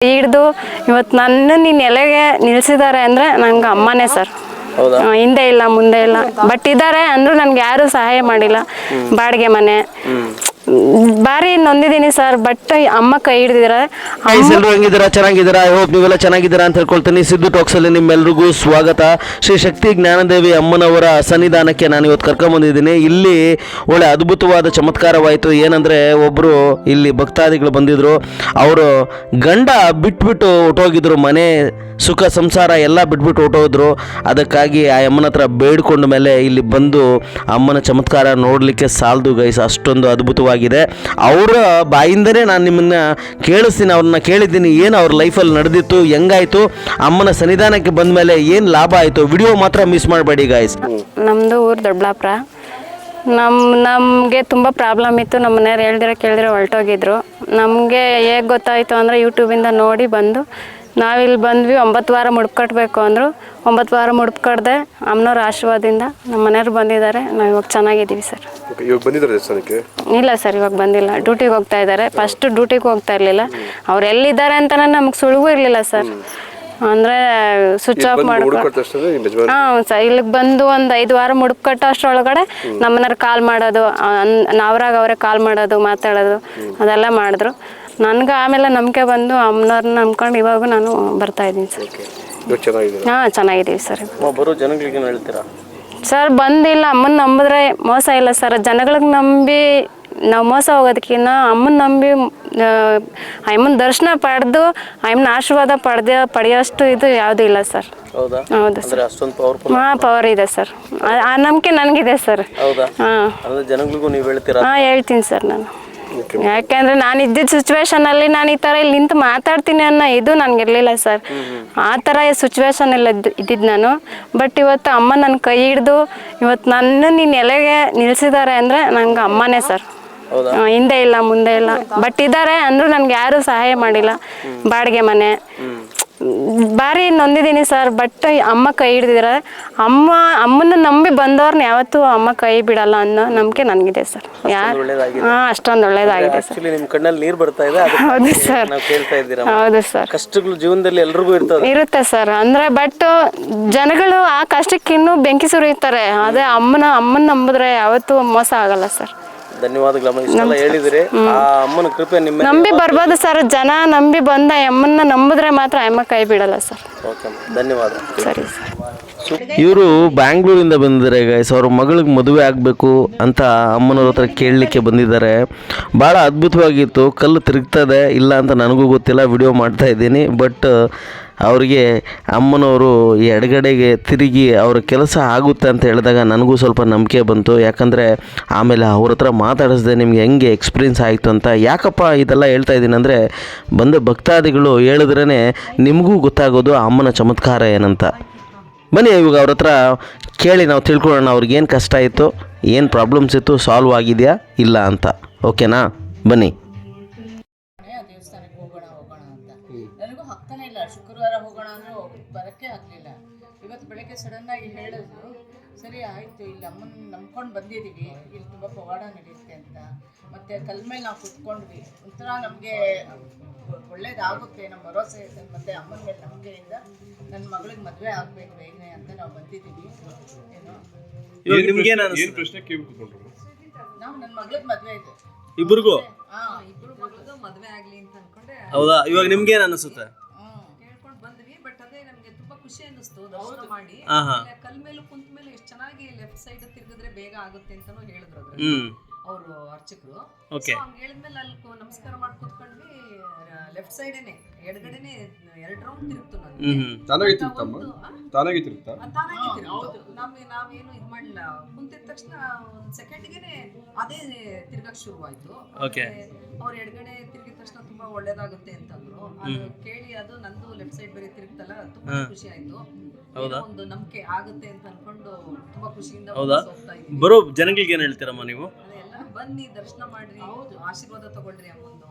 ಹಿಡ್ದು ಇವತ್ತು ನನ್ನ ನೀನು ಎಲೆಗೆ ನಿಲ್ಸಿದ್ದಾರೆ ಅಂದರೆ ನಂಗೆ ಅಮ್ಮನೇ ಸರ್ ಹೌದಾ? ಹಿಂದೆ ಇಲ್ಲ ಮುಂದೆ ಇಲ್ಲ. ಬಟ್ ಇದ್ದಾರೆ ಅಂದ್ರೂ ನನ್ಗೆ ಯಾರು ಸಹಾಯ ಮಾಡಿಲ್ಲ. ಬಾಡಿಗೆ ಮನೆ. ಭಾರಿ ನೊಂದಿದ್ದೀನಿ ಸರ್ ಬಟ್ ಅಮ್ಮ ಕೈ ಹಿಡಿದಿರಾ ಗೈಸ್ ಎಲ್ಲರೂ ಹೆಂಗಿದ್ದೀರಾ? ಚೆನ್ನಾಗಿದ್ದೀರಾ? ಐ ಹೋಪ್ ನೀವೆಲ್ಲ ಚೆನ್ನಾಗಿದ್ದೀರಾ ಅಂತ ಹೇಳ್ಕೊಳ್ತೀನಿ. ಸಿದ್ದು ಟಾಕ್ಸ್ ಅಲ್ಲಿ ನಿಮ್ಮೆಲ್ಲರಿಗೂ ಸ್ವಾಗತ. ಶ್ರೀ ಶಕ್ತಿ ಜ್ಞಾನದೇವಿ ಅಮ್ಮನವರ ಸನ್ನಿಧಾನಕ್ಕೆ ನಾನು ಇವತ್ತು ಕರ್ಕೊಂಬಂದಿದ್ದೀನಿ. ಇಲ್ಲಿ ಒಳ್ಳೆ ಅದ್ಭುತವಾದ ಚಮತ್ಕಾರವಾಯಿತು. ಏನಂದ್ರೆ ಒಬ್ಬರು ಇಲ್ಲಿ ಭಕ್ತಾದಿಗಳು ಬಂದಿದ್ರು. ಅವರು ಗಂಡ ಬಿಟ್ಬಿಟ್ಟು ಹೊಟ್ಟೋಗಿದ್ರು ಮನೆ ಸುಖ ಸಂಸಾರ ಎಲ್ಲ ಬಿಟ್ಬಿಟ್ಟು ಹೊಟ್ಟೋದ್ರು ಅದಕ್ಕಾಗಿ ಆ ಅಮ್ಮನ ಹತ್ರ ಬೇಡ್ಕೊಂಡ ಮೇಲೆ ಇಲ್ಲಿ ಬಂದು ಅಮ್ಮನ ಚಮತ್ಕಾರ ನೋಡಲಿಕ್ಕೆ ಸಾಲದು ಗೈಸ್. ಅಷ್ಟೊಂದು ಅದ್ಭುತವಾಗಿದೆ ಅವರ ಬಾಯಿಂದನೇ ನಾನು ನಿಮ್ಮನ್ನ ಕೇಳಿಸ್ತೀನಿ, ಅವ್ರನ್ನ ಕೇಳಿದ್ದೀನಿ, ಏನು ಅವ್ರ ಲೈಫಲ್ಲಿ ನಡೆದಿತ್ತು, ಹೆಂಗಾಯ್ತು, ಅಮ್ಮನ ಸನ್ನಿಧಾನಕ್ಕೆ ಬಂದ ಮೇಲೆ ಏನು ಲಾಭ ಆಯಿತು, ವಿಡಿಯೋ ಮಾತ್ರ ಮಿಸ್ ಮಾಡಬೇಡಿ ಗಾಯ್ಸ್ ನಮ್ಮದು ಊರು ದೊಡ್ಡಬಳ್ಳಾಪುರ. ನಮ್ಮ ನಮಗೆ ತುಂಬ ಪ್ರಾಬ್ಲಮ್ ಇತ್ತು ನಮ್ಮ ಮನೆಯವ್ರು ಹೇಳ್ದಿರ ಕೇಳಿದ್ರೆ ಹೊರಟೋಗಿದ್ರು. ನಮಗೆ ಹೇಗೆ ಗೊತ್ತಾಯಿತು ಅಂದರೆ ಯೂಟ್ಯೂಬಿಂದ ನೋಡಿ ಬಂದು ನಾವಿಲ್ಲಿ ಬಂದ್ವಿ ಒಂಬತ್ತು ವಾರ ಮುಡುಪು ಕಟ್ಟಬೇಕು ಅಂದರು. ಒಂಬತ್ತು ವಾರ ಮುಡುಪು ಕಟ್ಟದೆ ಅಮ್ಮನವ್ರ ಆಶೀರ್ವಾದದಿಂದ ನಮ್ಮ ಮನೆಯವ್ರು ಬಂದಿದ್ದಾರೆ. ನಾವು ಇವಾಗ ಚೆನ್ನಾಗಿದ್ದೀವಿ ಸರ್. ಇವಾಗ ಬಂದಿದ್ದಾರೆ ದೇವಸ್ಥಾನಕ್ಕೆ? ಇಲ್ಲ ಸರ್ ಇವಾಗ ಬಂದಿಲ್ಲ. ಡ್ಯೂಟಿಗೆ ಹೋಗ್ತಾ ಇದ್ದಾರೆ. ಫಸ್ಟ್ ಡ್ಯೂಟಿಗೆ ಹೋಗ್ತಾ ಇರಲಿಲ್ಲ. ಅವ್ರು ಎಲ್ಲಿದ್ದಾರೆ ಅಂತಲೇ ನಮಗೆ ಸುಳಿವು ಇರಲಿಲ್ಲ ಸರ್. ಅಂದರೆ ಸ್ವಿಚ್ ಆಫ್ ಮಾಡ್ಕೊಂಡು ಹಾಂ ಸರ್ ಇಲ್ಲಿಗೆ ಬಂದು ಒಂದು ಐದು ವಾರ ಮುಡುಪು ಕಟ್ಟೋ ಅಷ್ಟರೊಳಗಡೆ ನಮ್ಮನೆಯವ್ರು ಕಾಲ್ ಮಾಡೋದು ನಾವ್ರಾಗ ಅವರೇ ಕಾಲ್ ಮಾಡೋದು ಮಾತಾಡೋದು ಅದೆಲ್ಲ ಮಾಡಿದ್ರು. ನನಗೆ ಆಮೇಲೆ ನಂಬಿಕೆ ಬಂದು ಅಮ್ಮನವ್ರನ್ನ ನಂಬ್ಕೊಂಡು ಇವಾಗ ನಾನು ಬರ್ತಾ ಇದ್ದೀನಿ ಸರ್. ಇವಾಗ ಚೆನ್ನಾಗಿದೆ ಹಾಂ ಚೆನ್ನಾಗಿದ್ದೀವಿ ಸರ್. ಬರೋ ಜನಗಳಿಗೆ ಹೇಳ್ತೀರಾ? ಸರ್ ಬಂದಿಲ್ಲ. ಅಮ್ಮನ ನಂಬಿದ್ರೆ ಮೋಸ ಇಲ್ಲ ಸರ್. ಜನಗಳಿಗೆ ನಂಬಿ ನಾವು ಮೋಸ ಹೋಗೋದಕ್ಕಿಂತ ಅಮ್ಮನ ನಂಬಿ ಅಮ್ಮನ ದರ್ಶನ ಪಡೆದು ಅಮ್ಮನ ಆಶೀರ್ವಾದ ಪಡೆದ ಪಡೆಯೋಷ್ಟು ಇದು ಯಾವುದೂ ಇಲ್ಲ ಸರ್. ಹೌದಾ? ಹೌದು ಸರ್. ಅಷ್ಟೊಂದು ಪವರ್ಫುಲ್ ಹಾಂ ಪವರ್ ಇದೆ ಸರ್. ಆ- ಆ ನಂಬಿಕೆ ನನಗಿದೆ ಸರ್. ಹೌದಾ? ಹಾಂ. ಜನಗಳಿಗೂ ನೀವು ಹೇಳ್ತೀರಾ? ಹಾಂ ಹೇಳ್ತೀನಿ ಸರ್ ನಾನು. ಯಾಕೆಂದ್ರೆ ನಾನು ಇದ್ದಿದ್ದ ಸಿಚುವೇಶನಲ್ಲಿ ನಾನು ಈ ತರ ಇಲ್ಲಿ ನಿಂತು ಮಾತಾಡ್ತೀನಿ ಅನ್ನೋ ಇದು ನನಗೆ ಇರಲಿಲ್ಲ ಸರ್ ಆ ತರ ಸಿಚುವೇಶನ್ ಎಲ್ಲ ಇದ್ದು ಇದ್ದಿದ್ದು ನಾನು. ಬಟ್ ಇವತ್ತು ಅಮ್ಮ ನನ್ನ ಕೈ ಹಿಡ್ದು ಇವತ್ತು ನನ್ನ ನೀನು ಎಲೆಗೆ ನಿಲ್ಸಿದ್ದಾರೆ ಅಂದ್ರೆ ನಂಗೆ ಅಮ್ಮನೇ ಸರ್ ಹೌದಾ? ಹಿಂದೆ ಇಲ್ಲ ಮುಂದೆ ಇಲ್ಲ. ಬಟ್ ಇದ್ದಾರೆ ಅಂದ್ರೂ ನನ್ಗೆ ಯಾರು ಸಹಾಯ ಮಾಡಿಲ್ಲ. ಬಾಡಿಗೆ ಮನೆ. ಭಾರಿ ನೊಂದಿದ್ದೀನಿ ಸರ್ ಬಟ್ ಅಮ್ಮ ಕೈ ಹಿಡ್ದಿದ್ದಾರೆ ಅಮ್ಮ ಅಮ್ಮನ ನಂಬಿ ಬಂದವ್ರನ್ನ ಯಾವತ್ತೂ ಅಮ್ಮ ಕೈ ಬಿಡಲ್ಲ ಅನ್ನೋ ನಂಬಿಕೆ ನನಗಿದೆ ಸರ್. ಯಾರು. ಹಾಂ ಅಷ್ಟೊಂದು ಒಳ್ಳೇದಾಗಿದೆ ಸರ್. ನಿಮ್ಮ ಕಣ್ಣಲ್ಲಿ ನೀರು ಬರ್ತಾ ಇದೆ ಹೌದು ಸರ್. ನಾವು ಕೇಳ್ತಾ ಇದ್ದೀರಾ ಹೌದು ಸರ್. ಕಷ್ಟಗಳು ಜೀವನದಲ್ಲಿ ಎಲ್ರಿಗೂ ಇರ್ತದೆ. ಇರುತ್ತೆ ಸರ್. ಅಂದ್ರೆ ಬಟ್ ಜನಗಳು ಆ ಕಷ್ಟಕ್ಕಿನ್ನೂ ಬೆಂಕಿ ಸುರಿಯುತ್ತಾರೆ. ಅದೇ ಅಮ್ಮನ ಅಮ್ಮನ ನಂಬಿದ್ರೆ ಯಾವತ್ತೂ ಮೋಸ ಆಗಲ್ಲ ಸರ್. ಧನ್ಯವಾದಗಳಮ್ಮ ಇಷ್ಟೆಲ್ಲ ಹೇಳಿದಿರಿ. ಆ ಅಮ್ಮನ ಕೃಪೆ ನಿಮ್ಮ ನಂಬಿ ಬರ್ಬೋದು ಸರ್ ಜನ ನಂಬಿ ಬಂದ ಅಮ್ಮನ್ನ ನಂಬಿದ್ರೆ ಮಾತ್ರ ಅಮ್ಮ ಕೈ ಬಿಡಲ್ಲ ಸರ್. ಓಕೆ. ಧನ್ಯವಾದ. ಸರಿ ಸರ್ ಇವರು ಬ್ಯಾಂಗ್ಳೂರಿಂದ ಬಂದಿದ್ದಾರೆ ಗೈಸ್ ಅವ್ರ ಮಗಳಿಗೆ ಮದುವೆ ಆಗಬೇಕು ಅಂತ ಅಮ್ಮನವ್ರ ಹತ್ರ ಕೇಳಲಿಕ್ಕೆ ಬಂದಿದ್ದಾರೆ. ಭಾಳ ಅದ್ಭುತವಾಗಿತ್ತು. ಕಲ್ಲು ತಿರುಗ್ತದೆ ಇಲ್ಲ ಅಂತ ನನಗೂ ಗೊತ್ತಿಲ್ಲ ವಿಡಿಯೋ ಮಾಡ್ತಾ ಇದ್ದೀನಿ. ಬಟ್ ಅವರಿಗೆ ಅಮ್ಮನವರು ಎಡಗಡೆಗೆ ತಿರುಗಿ ಅವ್ರ ಕೆಲಸ ಆಗುತ್ತೆ ಅಂತ ಹೇಳಿದಾಗ ನನಗೂ ಸ್ವಲ್ಪ ನಂಬಿಕೆ ಬಂತು. ಯಾಕಂದರೆ ಆಮೇಲೆ ಅವ್ರ ಹತ್ರ ಮಾತಾಡಿಸ್ದೆ ನಿಮ್ಗೆ ಹೆಂಗೆ ಎಕ್ಸ್ಪೀರಿಯನ್ಸ್ ಆಯಿತು ಅಂತ. ಯಾಕಪ್ಪ ಇದೆಲ್ಲ ಹೇಳ್ತಾ ಇದ್ದೀನಿ ಅಂದರೆ ಬಂದ ಭಕ್ತಾದಿಗಳು ಹೇಳಿದ್ರೇ ನಿಮಗೂ ಗೊತ್ತಾಗೋದು ಅಮ್ಮನ ಚಮತ್ಕಾರ ಏನಂತ. ಬನ್ನಿ, ಇವಾಗ ಅವ್ರ ಹತ್ರ ಕೇಳಿ ನಾವು ತಿಳ್ಕೊಳ್ಳೋಣ ಅವ್ರಿಗೇನು ಕಷ್ಟ ಇತ್ತು, ಏನು ಪ್ರಾಬ್ಲಮ್ಸ್ ಇತ್ತು ಸಾಲ್ವ್ ಆಗಿದೆಯಾ, ಇಲ್ಲ ಅಂತ. ಓಕೆನಾ ಬನ್ನಿ. ನನಗೂ ಹತ್ತನೇ ಇಲ್ಲ. ಶುಕ್ರವಾರ ಹೋಗೋಣ ಅಂದ್ರೆ ಬರಕ್ಕೆ ಆಗಲಿಲ್ಲ. ಇವತ್ತು ಬೆಳಗ್ಗೆ ಸಡನ್ ಆಗಿ ಹೇಳಿದ್ರು ಸರಿ ಆಯಿತು ಇಲ್ಲಿ ಅಮ್ಮನ ನಂಬ್ಕೊಂಡು ಬಂದಿದ್ದೀವಿ ಇಲ್ಲಿ ತುಂಬ ಪವಾಡ ನಡೆಯುತ್ತೆ ಅಂತ. ಮತ್ತೆ ಕಲ್ ಮೇಲೆ ನಾವು ಕುತ್ಕೊಂಡ್ವಿ. ಒಂಥರ ನಮಗೆ ಒಳ್ಳೇದಾಗುತ್ತೆ. ನಮ್ಮ ಭರೋಸೆ ಇದೆ ಮತ್ತೆ ಅಮ್ಮನ ಮೇಲೆ ನಂಬಿಕೆಯಿಂದ ನನ್ನ ಮಗಳಿಗೆ ಮದುವೆ ಆಗಬೇಕು ಬೇಗನೆ ಅಂತ ನಾವು ಬಂದಿದ್ದೀವಿ ಏನು? ಪ್ರಶ್ನೆ ಕೇಳಿ ನಾವು ನನ್ನ ಮಗಳಿಗೆ ಮದುವೆ ಇದೆ. ಇಬ್ಬರಿಗೂ ಹಾಂ ಮದುವೆ ಆಗ್ಲಿ ಅಂತ ಅನ್ಕೊಂಡೆ. ಹೌದಾ? ಇವಾಗ ನಿಮ್ಗೇನು ಅನಿಸುತ್ತೆ? ಕೇಳ್ಕೊಂಡು ಬಂದ್ವಿ ಬಟ್ ಅದೇ ನಮ್ಗೆ ತುಂಬಾ ಖುಷಿ ಅನ್ನಿಸ್ತು ದರ್ಶನ ಮಾಡಿ. ಹಾ, ಹಾ. ಆಮೇಲೆ ಕಲ್ ಮೇಲೆ ಕುಂತ ಮೇಲೆ ಎಷ್ಟು ಚೆನ್ನಾಗಿ ಲೆಫ್ಟ್ ಸೈಡ್ ತಿರುಗಿದ್ರೆ ಬೇಗ ಆಗುತ್ತೆ ಅಂತಾನು ಹೇಳಿದ್ರು ಅವರು ಅರ್ಚಕರು. ಓಕೆ ಹಂಗ ಹೇಳಿದ್ಮೇಲೆ ಅಲ್ಲಿ ಕು- ನಮಸ್ಕಾರ ಮಾಡಿ ಕುತ್ಕೊಂಡ್ವಿ. ಲೆಫ್ಟ್ ಸೈಡೇನೆ ಎಡಗಡೆನೆ ಎರಡು ರೌಂಡ್ ತಿರುಗ್ತು ನಾನು ಹ್ಞೂ ತಾನಾಗಿ ತಿರುಗ್ತಮ್ಮ ತಾನಾಗಿ ತಿರುಗ್ತಾ? ತಾನಾಗಿ ತಿರುಗ್ತು. ನಮ್ಗೆ ನಾವೇನು ಇದು ಮಾಡಲಿಲ್ಲ. ಕುಂತಿದ ತಕ್ಷಣ ಒಂದು ಸೆಕೆಂಡ್ಗೆನೆ ಅದೇ ತಿರ್ಗಕ್ ಶುರುವಾಯ್ತು. ಓಕೆ ಅವ್ರ ಎಡಗಡೆ ತಿರುಗಿದ ತಕ್ಷಣ ತುಂಬಾ ಒಳ್ಳೇದಾಗುತ್ತೆ ಅಂತಂದ್ರು. ಅದು ಕೇಳಿ ಅದು ನಂದು ಲೆಫ್ಟ್ ಸೈಡ್ ಬರೀ ತಿರುಗ್ತಲ್ಲ ತುಂಬಾ ಖುಷಿ ಆಯ್ತು. ಹೌದಾ? ಒಂದು ನಂಬಿಕೆ ಆಗುತ್ತೆ ಅಂತ ಅನ್ಕೊಂಡು ತುಂಬಾ ಖುಷಿಯಿಂದ ಹೌದಾ? ಹೋಗ್ತಾ ಬರೋ ಜನಗಳಿಗೆ ಏನು ಹೇಳ್ತೀರಮ್ಮ ನೀವು? ಅದೆಲ್ಲ ಬನ್ನಿ ದರ್ಶನ ಮಾಡ್ರಿ ಆಶೀರ್ವಾದ ತಗೊಳ್ರಿ ಅಮ್ಮಂದು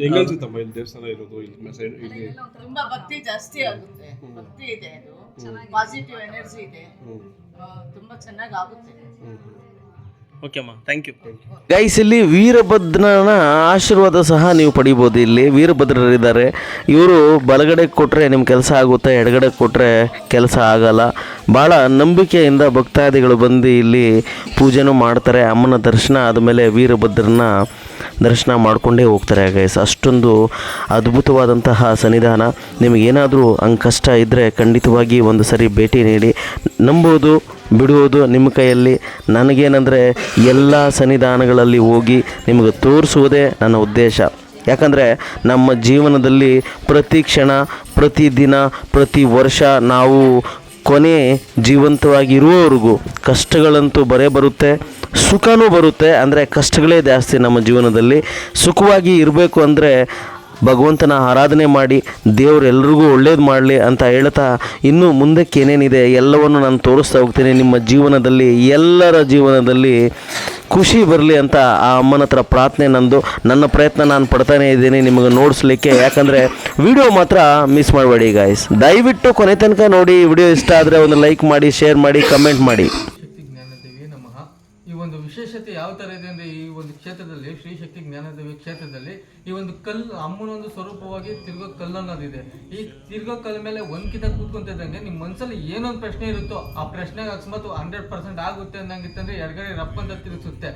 ಹೆಂಗ ಅನ್ಸುತ್ತಮ್ಮ ಇಲ್ಲಿ ದೇವಸ್ಥಾನ ಇರೋದು ಇಲ್ಲಿ ಮೆಸೇಜ್ ಇಲ್ಲಿ? ತುಂಬಾ ಭಕ್ತಿ ಜಾಸ್ತಿ ಆಗುತ್ತೆ. ಭಕ್ತಿ ಇದೆ ಅದು. ಪಾಸಿಟಿವ್ ಎನರ್ಜಿ ಇದೆ. ತುಂಬಾ ಚೆನ್ನಾಗಿ ಆಗುತ್ತೆ ಓಕೆಮ್ಮ ಥ್ಯಾಂಕ್ ಯು ಗೈಸ್ ಇಲ್ಲಿ ವೀರಭದ್ರನ ಆಶೀರ್ವಾದ ಸಹ ನೀವು ಪಡಿಬೋದು ಇಲ್ಲಿ. ವೀರಭದ್ರರಿದ್ದಾರೆ. ಇವರು ಬಲಗಡೆ ಕೊಟ್ಟರೆ ನಿಮ್ಮ ಕೆಲಸ ಆಗುತ್ತೆ ಎಡಗಡೆ ಕೊಟ್ಟರೆ ಕೆಲಸ ಆಗಲ್ಲ. ಭಾಳ ನಂಬಿಕೆಯಿಂದ ಭಕ್ತಾದಿಗಳು ಬಂದು ಇಲ್ಲಿ ಪೂಜೆನೂ ಮಾಡ್ತಾರೆ. ಅಮ್ಮನ ದರ್ಶನ ಆದಮೇಲೆ ವೀರಭದ್ರನ ದರ್ಶನ ಮಾಡಿಕೊಂಡೇ ಹೋಗ್ತಾರೆ. ಗೈಸ್ ಅಷ್ಟೊಂದು ಅದ್ಭುತವಾದಂತಹ ಸನ್ನಿಧಾನ. ನಿಮಗೇನಾದರೂ ಹಂಗೆ ಕಷ್ಟ ಇದ್ದರೆ ಖಂಡಿತವಾಗಿ ಒಂದು ಸರಿ ಭೇಟಿ ನೀಡಿ. ನಂಬೋದು, ಬಿಡುವುದು ನಿಮ್ಮ ಕೈಯಲ್ಲಿ. ನನಗೇನೆಂದರೆ ಎಲ್ಲ ಸನ್ನಿಧಾನಗಳಲ್ಲಿ ಹೋಗಿ ನಿಮಗೆ ತೋರಿಸುವುದೇ ನನ್ನ ಉದ್ದೇಶ. ಯಾಕಂದರೆ ನಮ್ಮ ಜೀವನದಲ್ಲಿ ಪ್ರತಿ ಕ್ಷಣ ಪ್ರತಿದಿನ ಪ್ರತಿ ವರ್ಷ ನಾವು ಕೊನೆ ಜೀವಂತವಾಗಿರುವವರೆಗೂ ಕಷ್ಟಗಳಂತೂ ಬರೇ ಬರುತ್ತೆ, ಸುಖನೂ ಬರುತ್ತೆ. ಅಂದರೆ ಕಷ್ಟಗಳೇ ಜಾಸ್ತಿ ನಮ್ಮ ಜೀವನದಲ್ಲಿ. ಸುಖವಾಗಿ ಇರಬೇಕು ಅಂದರೆ ಭಗವಂತನ ಆರಾಧನೆ ಮಾಡಿ ದೇವರೆಲ್ಲರಿಗೂ ಒಳ್ಳೇದು ಮಾಡಲಿ ಅಂತ ಹೇಳ್ತಾ ಇನ್ನು ಮುಂದಕ್ಕೆ ಏನೇನಿದೆ ಎಲ್ಲವನ್ನು ನಾನು ತೋರಿಸ್ತಾ ಹೋಗ್ತೀನಿ. ನಿಮ್ಮ ಜೀವನದಲ್ಲಿ, ಎಲ್ಲರ ಜೀವನದಲ್ಲಿ ಖುಷಿ ಬರಲಿ ಅಂತ ಆ ಅಮ್ಮನ ಹತ್ರ ಪ್ರಾರ್ಥನೆ ನಂದು. ನನ್ನ ಪ್ರಯತ್ನ ನಾನು ಪಡ್ತಾನೇ ಇದ್ದೀನಿ, ನಿಮಗೆ ನೋಡಿಸ್ಲಿಕ್ಕೆ. ಯಾಕಂದರೆ ವಿಡಿಯೋ ಮಾತ್ರ ಮಿಸ್ ಮಾಡಬೇಡಿ ಗಾಯ್ಸ್ ದಯವಿಟ್ಟು ಕೊನೆ ತನಕ ನೋಡಿ ವಿಡಿಯೋ ಇಷ್ಟ ಆದರೆ ಒಂದು ಲೈಕ್ ಮಾಡಿ ಶೇರ್ ಮಾಡಿ ಕಮೆಂಟ್ ಮಾಡಿ. ಈ ಒಂದು ವಿಶೇಷತೆ ಯಾವ ಥರ ಇದೆ ಅಂದರೆ ಈ ಒಂದು ಕ್ಷೇತ್ರದಲ್ಲಿ ಶ್ರೀಶಕ್ತಿ ಜ್ಞಾನದೇವಿ ಕ್ಷೇತ್ರದಲ್ಲಿ ಈ ಒಂದು ಕಲ್ಲು ಅಮ್ಮನ ಒಂದು ಸ್ವರೂಪವಾಗಿ ತಿರ್ಗೋ ಕಲ್ಲು ಅನ್ನೋದಿದೆ. ಈ ತಿರ್ಗೋ ಕಲ್ ಮೇಲೆ ಒಂದ್ಕಿತ ಕೂತ್ಕೊಂತಿದ್ದಂಗೆ ನಿಮ್ಮ ಮನಸ್ಸಲ್ಲಿ ಏನೊಂದು ಪ್ರಶ್ನೆ ಇರುತ್ತೋ ಆ ಪ್ರಶ್ನೆಗೆ ಅಕಸ್ಮಾತ್ ಹಂಡ್ರೆಡ್ ಪರ್ಸೆಂಟ್ ಆಗುತ್ತೆ ಅನ್ನಂಗಿತ್ತಂದ್ರೆ ಎಡಗಡೆ ರಪ್ಪ ಅಂತ ತಿರುಗಿಸುತ್ತೆ.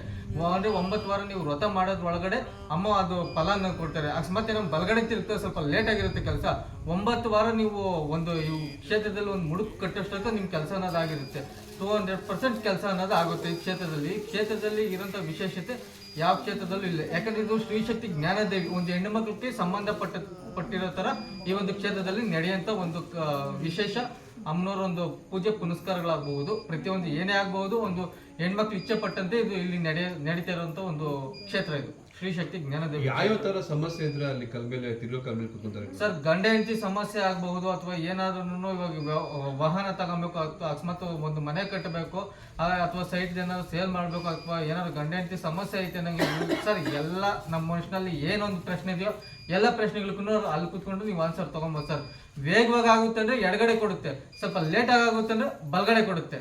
ಅಂದ್ರೆ ಒಂಬತ್ತು ವಾರ ನೀವು ವ್ರತ ಮಾಡೋದ್ರ ಒಳಗಡೆ ಅಮ್ಮ ಅದು ಫಲಾನ ಕೊಡ್ತಾರೆ. ಅಕಸ್ಮಾತ್ ಏನೋ ಬಲಗಡೆ ತಿರುಗ್ತದೆ ಸ್ವಲ್ಪ ಲೇಟ್ ಆಗಿರುತ್ತೆ ಕೆಲಸ. ಒಂಬತ್ತು ವಾರ ನೀವು ಒಂದು ಈ ಕ್ಷೇತ್ರದಲ್ಲಿ ಒಂದು ಮುಡುಕು ಕಟ್ಟೋಷ್ಟೊತ್ತು ನಿಮ್ಮ ಕೆಲಸ ಅನ್ನೋದಾಗಿರುತ್ತೆ. ಟೂ ಹಂಡ್ರೆಡ್ ಪರ್ಸೆಂಟ್ ಕೆಲಸ ಅನ್ನೋದು ಆಗುತ್ತೆ ಈ ಕ್ಷೇತ್ರದಲ್ಲಿ. ಕ್ಷೇತ್ರದಲ್ಲಿ ಇರೋಂಥ ವಿಶೇಷತೆ ಯಾವ ಕ್ಷೇತ್ರದಲ್ಲೂ ಇಲ್ಲ. ಯಾಕಂದ್ರೆ ಇದು ಸ್ತ್ರೀಶಕ್ತಿ ಜ್ಞಾನದೇವಿ, ಒಂದು ಹೆಣ್ಣು ಮಕ್ಕಳಿಗೆ ಸಂಬಂಧಪಟ್ಟ, ಪಟ್ಟಿರೋ ತರ ಈ ಒಂದು ಕ್ಷೇತ್ರದಲ್ಲಿ ನಡೆಯುವಂತ ಒಂದು ವಿಶೇಷ ಅಮ್ಮನವರ ಒಂದು ಪೂಜೆ ಪುನಸ್ಕಾರಗಳಾಗಬಹುದು. ಪ್ರತಿಯೊಂದು ಏನೇ ಆಗಬಹುದು, ಒಂದು ಹೆಣ್ಮಕ್ಳು ಇಚ್ಛೆ ಪಟ್ಟಂತೆ ಇದು ಇಲ್ಲಿ ನಡೆಯ, ನಡೀತಾ ಇರುವಂತ ಒಂದು ಕ್ಷೇತ್ರ ಇದು. ಶ್ರೀಶಕ್ತಿ ಜ್ಞಾನದೇವಿ ಯಾವ ತರ ಸಮಸ್ಯೆ ಇದ್ರೆ ಅಲ್ಲಿ ಕಲ್ ಮೇಲೆ ತಿರುಗೋ ಕಲ್ ಮೇಲೆ ಕೂತ್ಕೊಂತಾರೆ ಸರ್ ಗಂಡ ಹೆಂಡತಿ ಸಮಸ್ಯೆ ಆಗಬಹುದು ಅಥವಾ ಏನಾದ್ರೂ ಇವಾಗ ವಾಹನ ತಗೊಬೇಕು ಅಥವಾ ಅಕಸ್ಮಾತ್ ಒಂದು ಮನೆ ಕಟ್ಟಬೇಕು ಅಥವಾ ಸೈಟ್ ಏನಾದ್ರು ಸೇಲ್ ಮಾಡಬೇಕು ಅಥವಾ ಏನಾದ್ರು ಗಂಡ ಹೆಂಡತಿ ಸಮಸ್ಯೆ ಐತೆ ನಂಗೆ ಸರ್ ಎಲ್ಲ ನಮ್ಮ ಮನುಷ್ಯನಲ್ಲಿ ಏನೊಂದು ಪ್ರಶ್ನೆ ಇದೆಯೋ ಎಲ್ಲ ಪ್ರಶ್ನೆಗಳಿಗೂ ಅಲ್ಲಿ ಕೂತ್ಕೊಂಡು ನೀವು ಆನ್ಸರ್ ತಗೊಂಬೋದು ಸರ್. ವೇಗವಾಗಿ ಆಗುತ್ತೆ ಅಂದ್ರೆ ಎಡಗಡೆ ಕೊಡುತ್ತೆ ಸ್ವಲ್ಪ ಲೇಟ್ ಆಗುತ್ತೆ ಅಂದ್ರೆ ಬಲಗಡೆ ಕೊಡುತ್ತೆ.